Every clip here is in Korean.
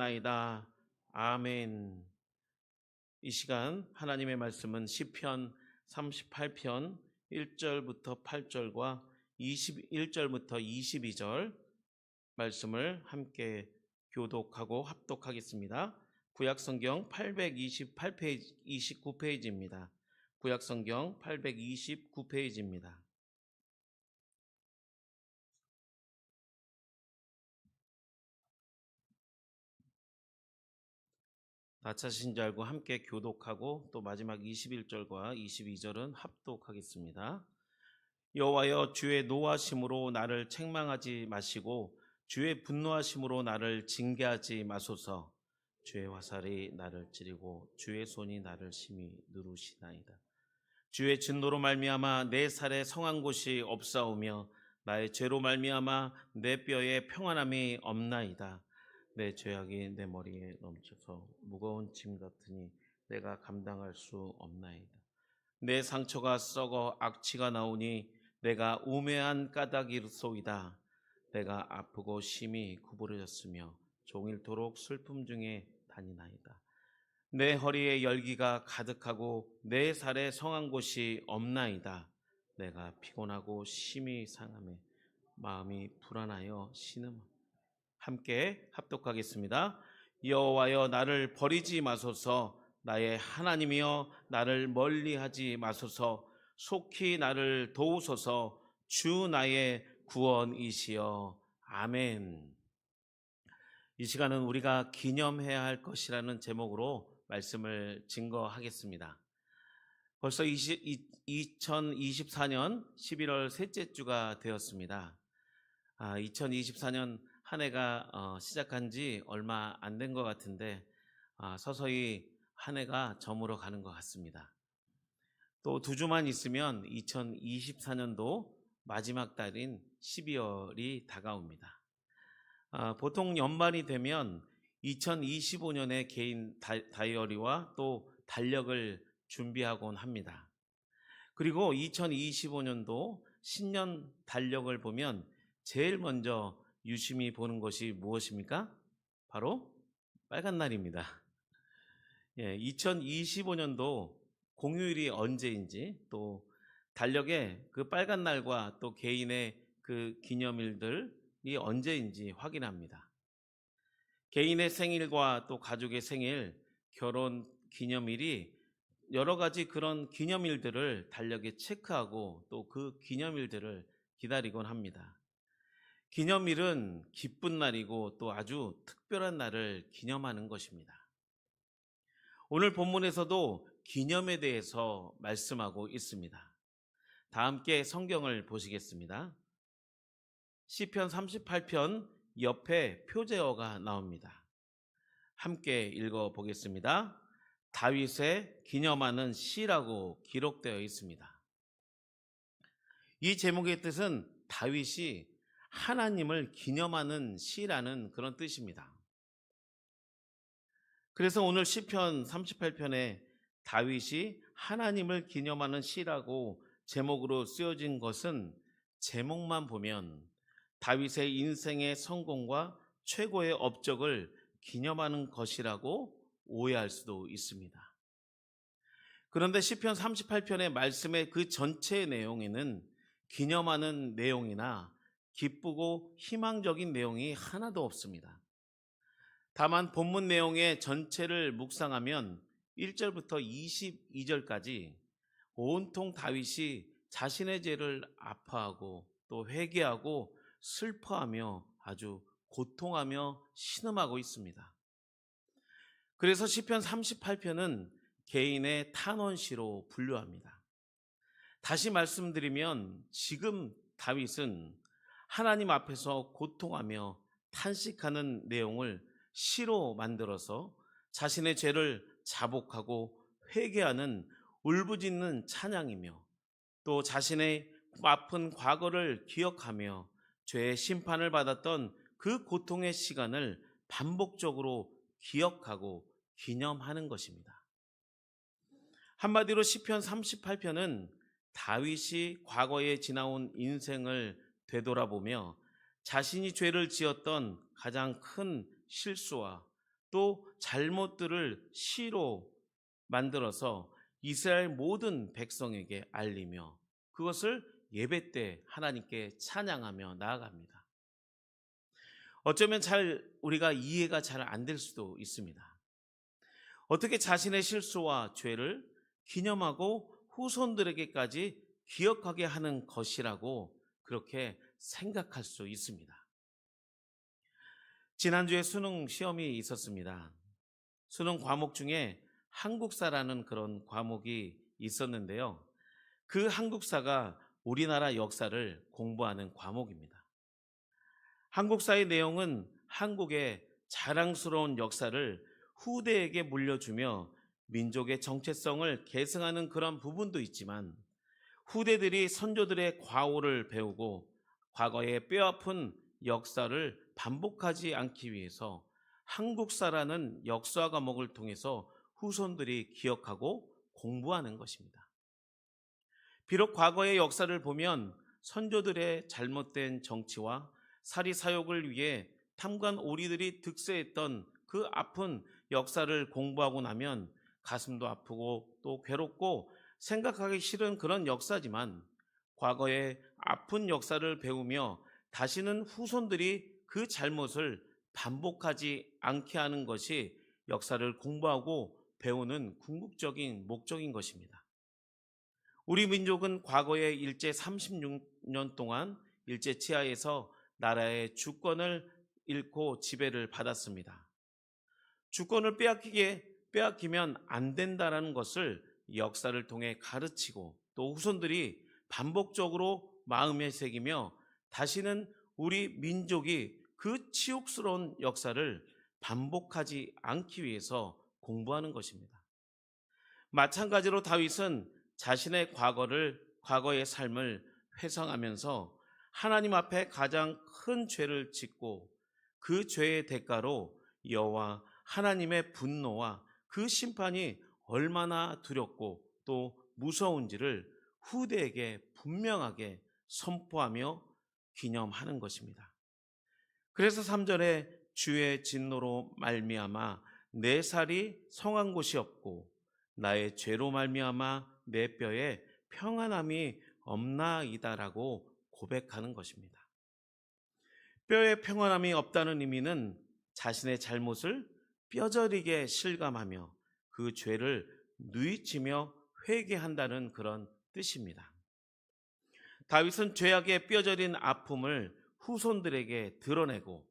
기도하옵나이다. 아멘. 이 시간 하나님의 말씀은 시편 38편 1절부터 8절과 21절부터 22절 말씀을 함께 교독하고 합독하겠습니다. 구약 성경 828페이지 29페이지입니다. 구약 성경 829페이지입니다. 다 찾으신 줄 알고 함께 교독하고 또 마지막 21절과 22절은 합독하겠습니다. 여호와여 주의 노하심으로 나를 책망하지 마시고 주의 분노하심으로 나를 징계하지 마소서. 주의 화살이 나를 찌르고 주의 손이 나를 심히 누르시나이다. 주의 진노로 말미암아 내 살에 성한 곳이 없사오며 나의 죄로 말미암아 내 뼈에 평안함이 없나이다. 내 죄악이 내 머리에 넘쳐서 무거운 짐 같으니 내가 감당할 수 없나이다. 내 상처가 썩어 악취가 나오니 내가 우매한 까닭이소이다. 내가 아프고 심히 구부러졌으며 종일토록 슬픔 중에 다니나이다. 내 허리에 열기가 가득하고 내 살에 성한 곳이 없나이다. 내가 피곤하고 심히 상함에 마음이 불안하여 신음. 함께 합독하겠습니다. 여호와여 나를 버리지 마소서 나의 하나님이여 나를 멀리하지 마소서 속히 나를 도우소서 주 나의 구원이시여 아멘. 이 시간은 우리가 기념해야 할 것이라는 제목으로 말씀을 증거하겠습니다. 벌써 20, 2024년 11월 셋째 주가 되었습니다. 아, 2024년 한 해가 어, 시작한 지 얼마 안 된 것 같은데 아, 서서히 한 해가 저물어 가는 것 같습니다. 또 두 주만 있으면 2024년도 마지막 달인 12월이 다가옵니다. 아, 보통 연말이 되면 2025년의 개인 다이어리와 또 달력을 준비하곤 합니다. 그리고 2025년도 신년 달력을 보면 제일 먼저 유심히 보는 것이 무엇입니까? 바로 빨간 날입니다. 예, 2025년도 공휴일이 언제인지 또 달력에 그 빨간 날과 또 개인의 그 기념일들이 언제인지 확인합니다. 개인의 생일과 또 가족의 생일, 결혼 기념일이 여러 가지 그런 기념일들을 달력에 체크하고 또 그 기념일들을 기다리곤 합니다. 기념일은 기쁜 날이고 또 아주 특별한 날을 기념하는 것입니다. 오늘 본문에서도 기념에 대해서 말씀하고 있습니다. 다 함께 성경을 보시겠습니다. 시편 38편 옆에 표제어가 나옵니다. 함께 읽어 보겠습니다. 다윗의 기념하는 시라고 기록되어 있습니다. 이 제목의 뜻은 다윗이 하나님을 기념하는 시라는 그런 뜻입니다. 그래서 오늘 시편 38편에 다윗이 하나님을 기념하는 시라고 제목으로 쓰여진 것은 제목만 보면 다윗의 인생의 성공과 최고의 업적을 기념하는 것이라고 오해할 수도 있습니다. 그런데 시편 38편의 말씀의 그 전체 내용에는 기념하는 내용이나 기쁘고 희망적인 내용이 하나도 없습니다. 다만 본문 내용의 전체를 묵상하면 1절부터 22절까지 온통 다윗이 자신의 죄를 아파하고 또 회개하고 슬퍼하며 아주 고통하며 신음하고 있습니다. 그래서 시편 38편은 개인의 탄원시로 분류합니다. 다시 말씀드리면 지금 다윗은 하나님 앞에서 고통하며 탄식하는 내용을 시로 만들어서 자신의 죄를 자복하고 회개하는 울부짖는 찬양이며 또 자신의 아픈 과거를 기억하며 죄의 심판을 받았던 그 고통의 시간을 반복적으로 기억하고 기념하는 것입니다. 한마디로 시편 38편은 다윗이 과거에 지나온 인생을 되돌아보며 자신이 죄를 지었던 가장 큰 실수와 또 잘못들을 시로 만들어서 이스라엘 모든 백성에게 알리며 그것을 예배 때 하나님께 찬양하며 나아갑니다. 어쩌면 잘 우리가 이해가 잘 안 될 수도 있습니다. 어떻게 자신의 실수와 죄를 기념하고 후손들에게까지 기억하게 하는 것이라고 그렇게 생각할 수 있습니다. 지난주에 수능 시험이 있었습니다. 수능 과목 중에 한국사라는 그런 과목이 있었는데요. 그 한국사가 우리나라 역사를 공부하는 과목입니다. 한국사의 내용은 한국의 자랑스러운 역사를 후대에게 물려주며 민족의 정체성을 계승하는 그런 부분도 있지만 후대들이 선조들의 과오를 배우고 과거의 뼈아픈 역사를 반복하지 않기 위해서 한국사라는 역사 과목을 통해서 후손들이 기억하고 공부하는 것입니다. 비록 과거의 역사를 보면 선조들의 잘못된 정치와 사리 사욕을 위해 탐관 오리들이 득세했던 그 아픈 역사를 공부하고 나면 가슴도 아프고 또 괴롭고 생각하기 싫은 그런 역사지만 과거의 아픈 역사를 배우며 다시는 후손들이 그 잘못을 반복하지 않게 하는 것이 역사를 공부하고 배우는 궁극적인 목적인 것입니다. 우리 민족은 과거의 일제 36년 동안 일제 치하에서 나라의 주권을 잃고 지배를 받았습니다. 주권을 빼앗기게 빼앗기면 안 된다라는 것을 역사를 통해 가르치고 또 후손들이 반복적으로 마음에 새기며 다시는 우리 민족이 그 치욕스러운 역사를 반복하지 않기 위해서 공부하는 것입니다. 마찬가지로 다윗은 자신의 과거를 과거의 삶을 회상하면서 하나님 앞에 가장 큰 죄를 짓고 그 죄의 대가로 여호와 하나님의 분노와 그 심판이 얼마나 두렵고 또 무서운지를 후대에게 분명하게 선포하며 기념하는 것입니다. 그래서 3절에 주의 진노로 말미암아 내 살이 성한 곳이 없고 나의 죄로 말미암아 내 뼈에 평안함이 없나이다라고 고백하는 것입니다. 뼈에 평안함이 없다는 의미는 자신의 잘못을 뼈저리게 실감하며 그 죄를 누이치며 회개한다는 그런 뜻입니다. 다윗은 죄악의 뼈저린 아픔을 후손들에게 드러내고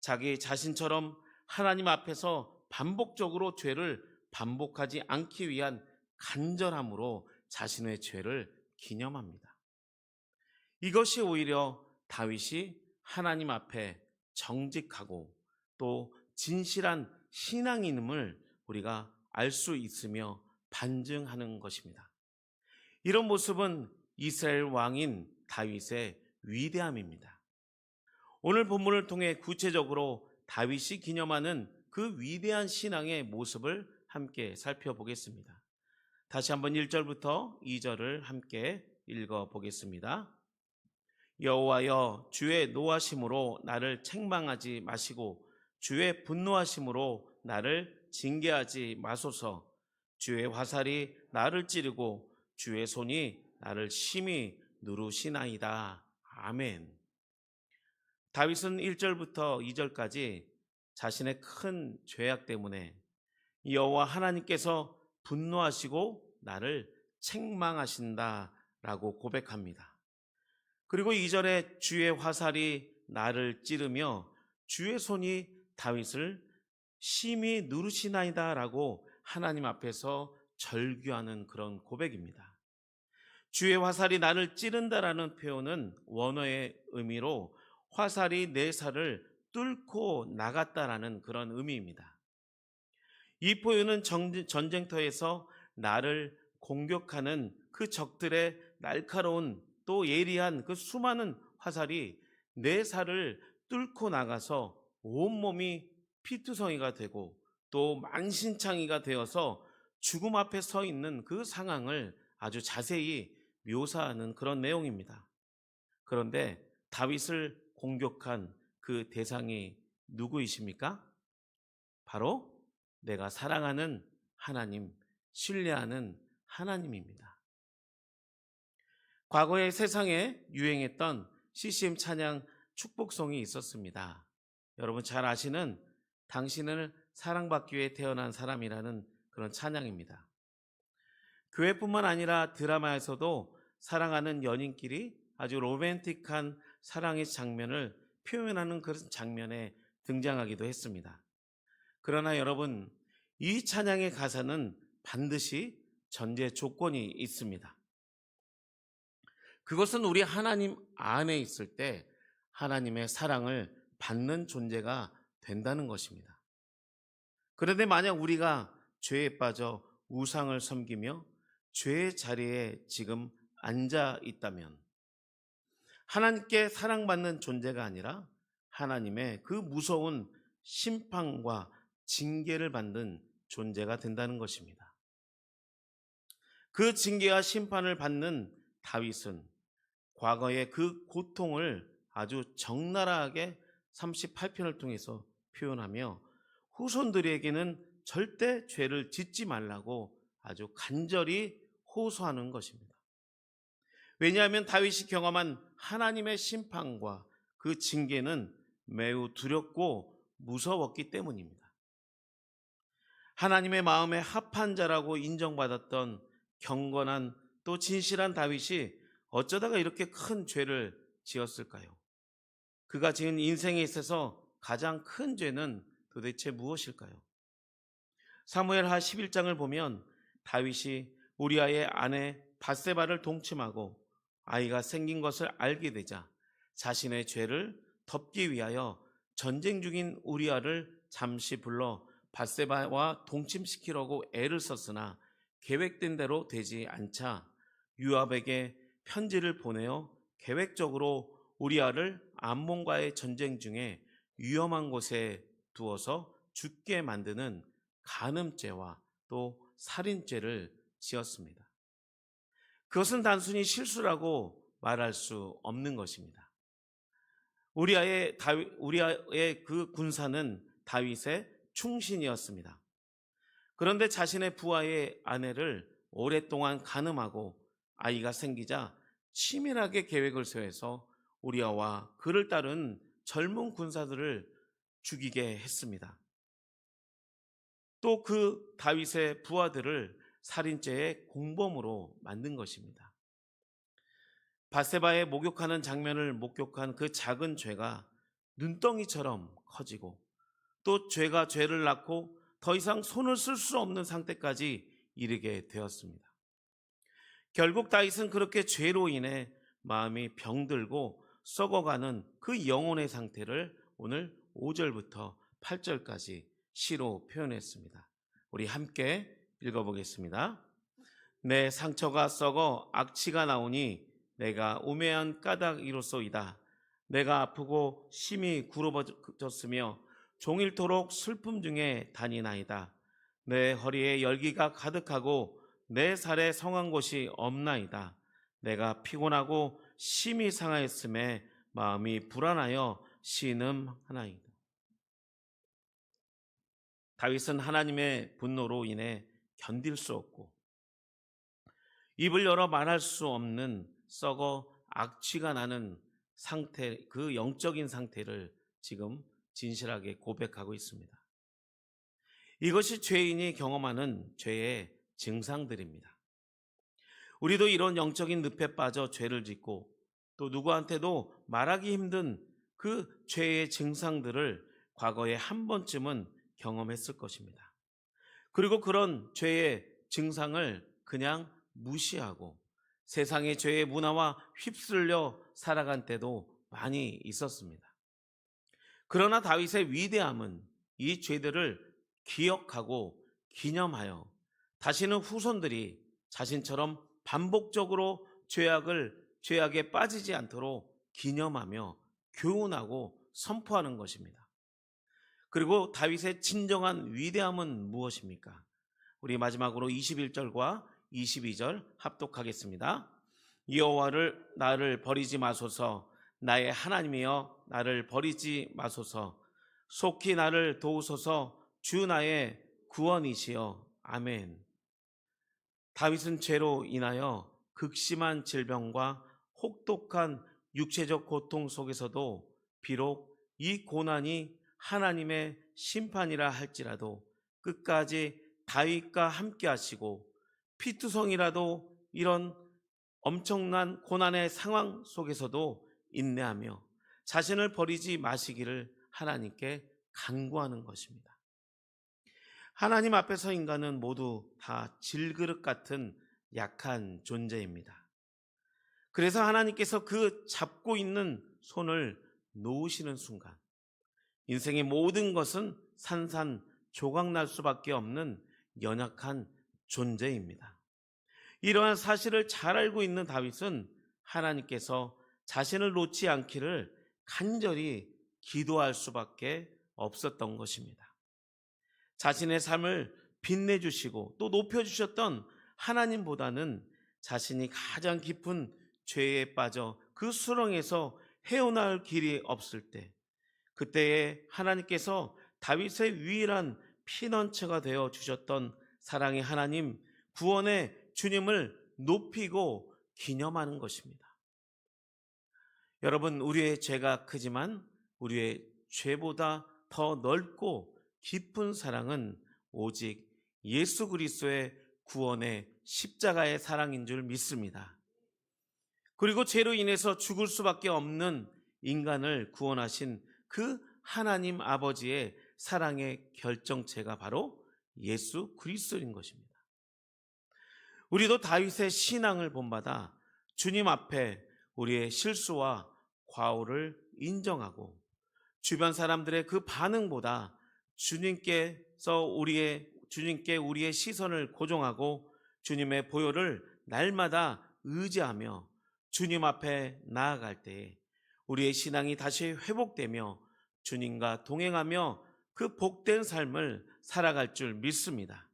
자기 자신처럼 하나님 앞에서 반복적으로 죄를 반복하지 않기 위한 간절함으로 자신의 죄를 기념합니다. 이것이 오히려 다윗이 하나님 앞에 정직하고 또 진실한 신앙인임을 우리가 알 수 있으며 반증하는 것입니다. 이런 모습은 이스라엘 왕인 다윗의 위대함입니다. 오늘 본문을 통해 구체적으로 다윗이 기념하는 그 위대한 신앙의 모습을 함께 살펴보겠습니다. 다시 한번 1절부터 2절을 함께 읽어 보겠습니다. 여호와여 주의 노하심으로 나를 책망하지 마시고 주의 분노하심으로 나를 징계하지 마소서. 주의 화살이 나를 찌르고 주의 손이 나를 심히 누르시나이다. 아멘. 다윗은 1절부터 2절까지 자신의 큰 죄악 때문에 여호와 하나님께서 분노하시고 나를 책망하신다라고 고백합니다. 그리고 2절에 주의 화살이 나를 찌르며 주의 손이 다윗을 심히 누르시나이다라고 하나님 앞에서 절규하는 그런 고백입니다. 주의 화살이 나를 찌른다라는 표현은 원어의 의미로 화살이 내 살을 뚫고 나갔다라는 그런 의미입니다. 이 표현은 전쟁터에서 나를 공격하는 그 적들의 날카로운 또 예리한 그 수많은 화살이 내 살을 뚫고 나가서 온몸이 피투성이가 되고 또 만신창이가 되어서 죽음 앞에 서 있는 그 상황을 아주 자세히 묘사하는 그런 내용입니다. 그런데 다윗을 공격한 그 대상이 누구이십니까? 바로 내가 사랑하는 하나님, 신뢰하는 하나님입니다. 과거의 세상에 유행했던 CCM 찬양 축복송이 있었습니다. 여러분 잘 아시는 당신을 사랑받기 위해 태어난 사람이라는 그런 찬양입니다. 교회뿐만 아니라 드라마에서도 사랑하는 연인끼리 아주 로맨틱한 사랑의 장면을 표현하는 그런 장면에 등장하기도 했습니다. 그러나 여러분, 이 찬양의 가사는 반드시 전제 조건이 있습니다. 그것은 우리 하나님 안에 있을 때 하나님의 사랑을 받는 존재가 된다는 것입니다. 그런데 만약 우리가 죄에 빠져 우상을 섬기며 죄의 자리에 지금 앉아 있다면 하나님께 사랑받는 존재가 아니라 하나님의 그 무서운 심판과 징계를 받는 존재가 된다는 것입니다. 그 징계와 심판을 받는 다윗은 과거의 그 고통을 아주 적나라하게 38편을 통해서 표현하며 후손들에게는 절대 죄를 짓지 말라고 아주 간절히 호소하는 것입니다. 왜냐하면 다윗이 경험한 하나님의 심판과 그 징계는 매우 두렵고 무서웠기 때문입니다. 하나님의 마음에 합한 자라고 인정받았던 경건한 또 진실한 다윗이 어쩌다가 이렇게 큰 죄를 지었을까요? 그가 지은 인생에 있어서 가장 큰 죄는 도대체 무엇일까요? 사무엘하 11장을 보면 다윗이 우리아의 아내 바세바를 동침하고 아이가 생긴 것을 알게 되자 자신의 죄를 덮기 위하여 전쟁 중인 우리아를 잠시 불러 바세바와 동침시키려고 애를 썼으나 계획된 대로 되지 않자 유압에게 편지를 보내어 계획적으로 우리아를 암몬과의 전쟁 중에 위험한 곳에 두어서 죽게 만드는 간음죄와 또 살인죄를 지었습니다. 그것은 단순히 실수라고 말할 수 없는 것입니다. 우리아의 다윗, 우리아의 그 군사는 다윗의 충신이었습니다. 그런데 자신의 부하의 아내를 오랫동안 간음하고 아이가 생기자 치밀하게 계획을 세워서 우리아와 그를 따른 젊은 군사들을 죽이게 했습니다. 또 그 다윗의 부하들을 살인죄의 공범으로 만든 것입니다. 바세바의 목욕하는 장면을 목격한 그 작은 죄가 눈덩이처럼 커지고 또 죄가 죄를 낳고 더 이상 손을 쓸 수 없는 상태까지 이르게 되었습니다. 결국 다윗은 그렇게 죄로 인해 마음이 병들고 썩어가는 그 영혼의 상태를 오늘 5절부터 8절까지 시로 표현했습니다. 우리 함께 읽어보겠습니다. 내 상처가 썩어 악취가 나오니 내가 우매한 까닭이로소이다. 내가 아프고 심히 굴어졌으며 종일토록 슬픔 중에 다니나이다. 내 허리에 열기가 가득하고 내 살에 성한 곳이 없나이다. 내가 피곤하고 심히 상하였음에 마음이 불안하여 신음하나이다. 다윗은 하나님의 분노로 인해 견딜 수 없고 입을 열어 말할 수 없는 썩어 악취가 나는 상태, 그 영적인 상태를 지금 진실하게 고백하고 있습니다. 이것이 죄인이 경험하는 죄의 증상들입니다. 우리도 이런 영적인 늪에 빠져 죄를 짓고 또 누구한테도 말하기 힘든 그 죄의 증상들을 과거에 한 번쯤은 경험했을 것입니다. 그리고 그런 죄의 증상을 그냥 무시하고 세상의 죄의 문화와 휩쓸려 살아간 때도 많이 있었습니다. 그러나 다윗의 위대함은 이 죄들을 기억하고 기념하여 다시는 후손들이 자신처럼 반복적으로 죄악을 죄악에 빠지지 않도록 기념하며 교훈하고 선포하는 것입니다. 그리고 다윗의 진정한 위대함은 무엇입니까? 우리 마지막으로 21절과 22절 합독하겠습니다. 여호와를 나를 버리지 마소서 나의 하나님이여 나를 버리지 마소서 속히 나를 도우소서 주 나의 구원이시여. 아멘. 다윗은 죄로 인하여 극심한 질병과 혹독한 육체적 고통 속에서도 비록 이 고난이 하나님의 심판이라 할지라도 끝까지 다윗과 함께 하시고 피투성이라도 이런 엄청난 고난의 상황 속에서도 인내하며 자신을 버리지 마시기를 하나님께 간구하는 것입니다. 하나님 앞에서 인간은 모두 다 질그릇 같은 약한 존재입니다. 그래서 하나님께서 그 잡고 있는 손을 놓으시는 순간 인생의 모든 것은 산산 조각날 수밖에 없는 연약한 존재입니다. 이러한 사실을 잘 알고 있는 다윗은 하나님께서 자신을 놓지 않기를 간절히 기도할 수밖에 없었던 것입니다. 자신의 삶을 빛내주시고 또 높여주셨던 하나님보다는 자신이 가장 깊은 죄에 빠져 그 수렁에서 헤어나올 길이 없을 때, 그때에 하나님께서 다윗의 유일한 피넌처가 되어 주셨던 사랑의 하나님, 구원의 주님을 높이고 기념하는 것입니다. 여러분, 우리의 죄가 크지만 우리의 죄보다 더 넓고 깊은 사랑은 오직 예수 그리스도의 구원의 십자가의 사랑인 줄 믿습니다. 그리고 죄로 인해서 죽을 수밖에 없는 인간을 구원하신 그 하나님 아버지의 사랑의 결정체가 바로 예수 그리스도인 것입니다. 우리도 다윗의 신앙을 본받아 주님 앞에 우리의 실수와 과오를 인정하고 주변 사람들의 그 반응보다 주님께서 우리의 주님께 우리의 시선을 고정하고 주님의 보혈을 날마다 의지하며 주님 앞에 나아갈 때 우리의 신앙이 다시 회복되며 주님과 동행하며 그 복된 삶을 살아갈 줄 믿습니다.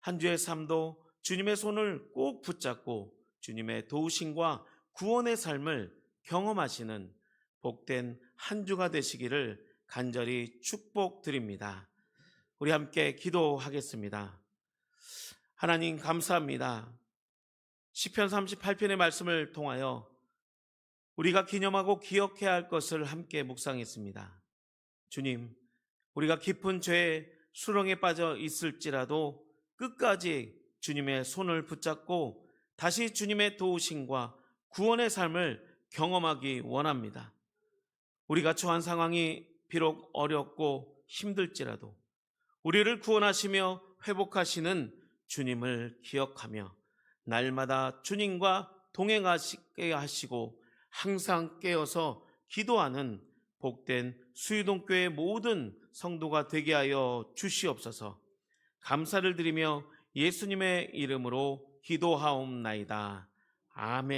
한 주의 삶도 주님의 손을 꼭 붙잡고 주님의 도우심과 구원의 삶을 경험하시는 복된 한 주가 되시기를 간절히 축복드립니다. 우리 함께 기도하겠습니다. 하나님 감사합니다. 시편 38편의 말씀을 통하여 우리가 기념하고 기억해야 할 것을 함께 묵상했습니다. 주님, 우리가 깊은 죄의 수렁에 빠져 있을지라도 끝까지 주님의 손을 붙잡고 다시 주님의 도우심과 구원의 삶을 경험하기 원합니다. 우리가 처한 상황이 비록 어렵고 힘들지라도 우리를 구원하시며 회복하시는 주님을 기억하며 날마다 주님과 동행하시게 하시고 항상 깨어서 기도하는 복된 수유동교회 모든 성도가 되게 하여 주시옵소서 감사를 드리며 예수님의 이름으로 기도하옵나이다. 아멘.